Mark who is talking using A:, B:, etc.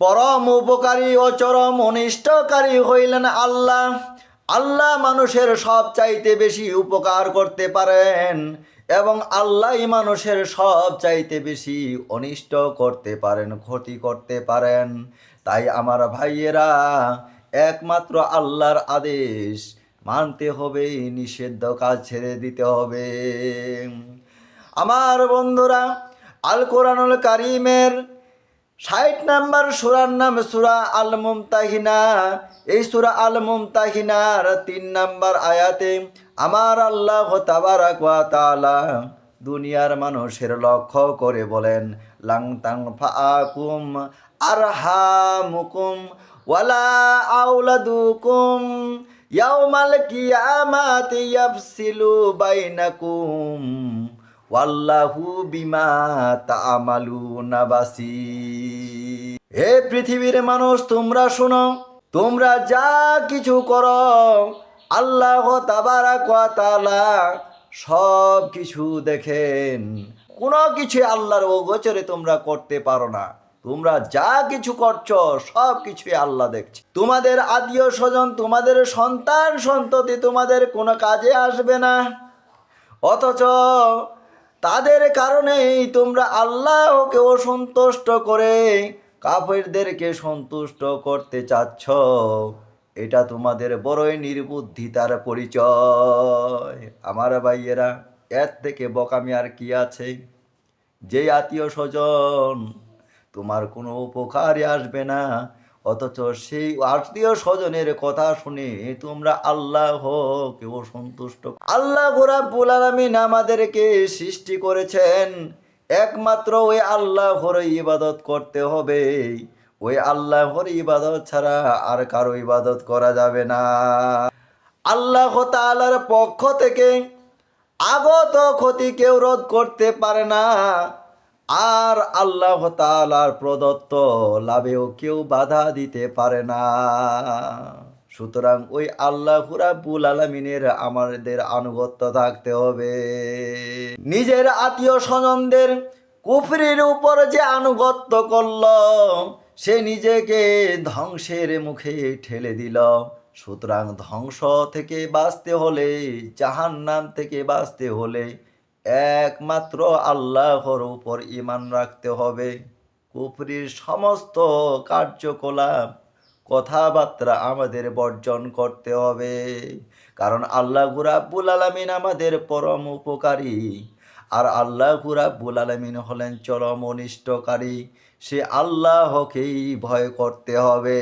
A: পরম উপকারী ও চরম অনিষ্টকারী হইলেন আল্লাহ। আল্লাহ মানুষের সব চাইতে বেশি উপকার করতে পারেন এবং আল্লাহ মানুষের সব চাইতে বেশি অনিষ্ট করতে পারেন, ক্ষতি করতে পারেন। তাই আমার ভাইয়েরা, একমাত্র আল্লাহর আদেশ মানতে হবে, নিষিদ্ধ কাজ ছেড়ে দিতে হবে। আমার বন্ধুরা, আল কোরআনুল কারিমের ষাট নাম্বার সুরার নাম সুরা আল মুমতাহিনা এই সুরা আল মুমতাহিনার তিন নাম্বার আয়াতে আমার আল্লাহ তাআলা দুনিয়ার মানুষের লক্ষ্য করে বলেন, লাং তাং ফাআকুম আরহামুকুম ওয়ালা আউলাদুকুম ইয়াউমাল কিয়ামাতি ইয়াফসিলু বাইনাকুম। ওয়াল্লাহু বিমা তামালুনা বাসির। হে পৃথিবীর মানুষ, তোমরা শোনো, তোমরা যা কিছু করো, আল্লাহ তাবারাক ওয়া সব কিছু দেখেন। কোনো কিছু আল্লাহর অগোচরে তোমরা করতে পারো না। তোমরা যা কিছু করছ, সব কিছুই আল্লাহ দেখছে। তোমাদের আত্মীয় স্বজন, তোমাদের সন্তান সন্ততি তোমাদের কোনো কাজে আসবে না। অথচ তাদের কারণেই তোমরা আল্লাহকে অসন্তুষ্ট করে কাফেরদেরকে সন্তুষ্ট করতে চাচ্ছ। এটা তোমাদের বড়ই নির্বুদ্ধিতার পরিচয়। আমার ভাইয়েরা, এর থেকে বকামি আর কি আছে? যে আত্মীয় স্বজন, তোমার কোনো উপকারে আসবে না। অথচ সেই আত্মীয় স্বজনের কথা শুনে তোমরা আল্লাহকে সন্তুষ্ট আল্লাহ রাব্বুল আলামিন আমাদেরকে সৃষ্টি করেছেন। একমাত্র ওই আল্লাহর ইবাদত করতে হবে। ওই আল্লাহর ইবাদত ছাড়া আর কারও ইবাদত করা যাবে না। আল্লাহ তাআলার পক্ষ থেকে আগত ক্ষতি কেউ রোধ করতে পারে না। আর আল্লাহ তাআলার প্রদত্ত লাভেও কেউ বাধা দিতে পারে না। সুতরাং ওই আল্লাহ রাব্বুল আলামিনের আমাদের আনুগত্য থাকতে হবে। নিজের আত্মীয় স্বজনদের কুফরির উপর যে আনুগত্য করল, সে নিজেকে ধ্বংসের মুখে ঠেলে দিল। সুতরাং ধ্বংস থেকে বাঁচতে হলে, জাহান্নাম থেকে বাঁচতে হলে একমাত্র আল্লাহর উপর ইমান রাখতে হবে। কুফরির সমস্ত কার্যকলাপ, কথাবার্তা আমাদের বর্জন করতে হবে। কারণ আল্লাহ গুরাব্বুল আলমিন আমাদের পরম উপকারী। আর আল্লাহ গুরাব্বুল আলমিন হলেন চরম অনিষ্টকারী সে আল্লাহকেই ভয় করতে হবে।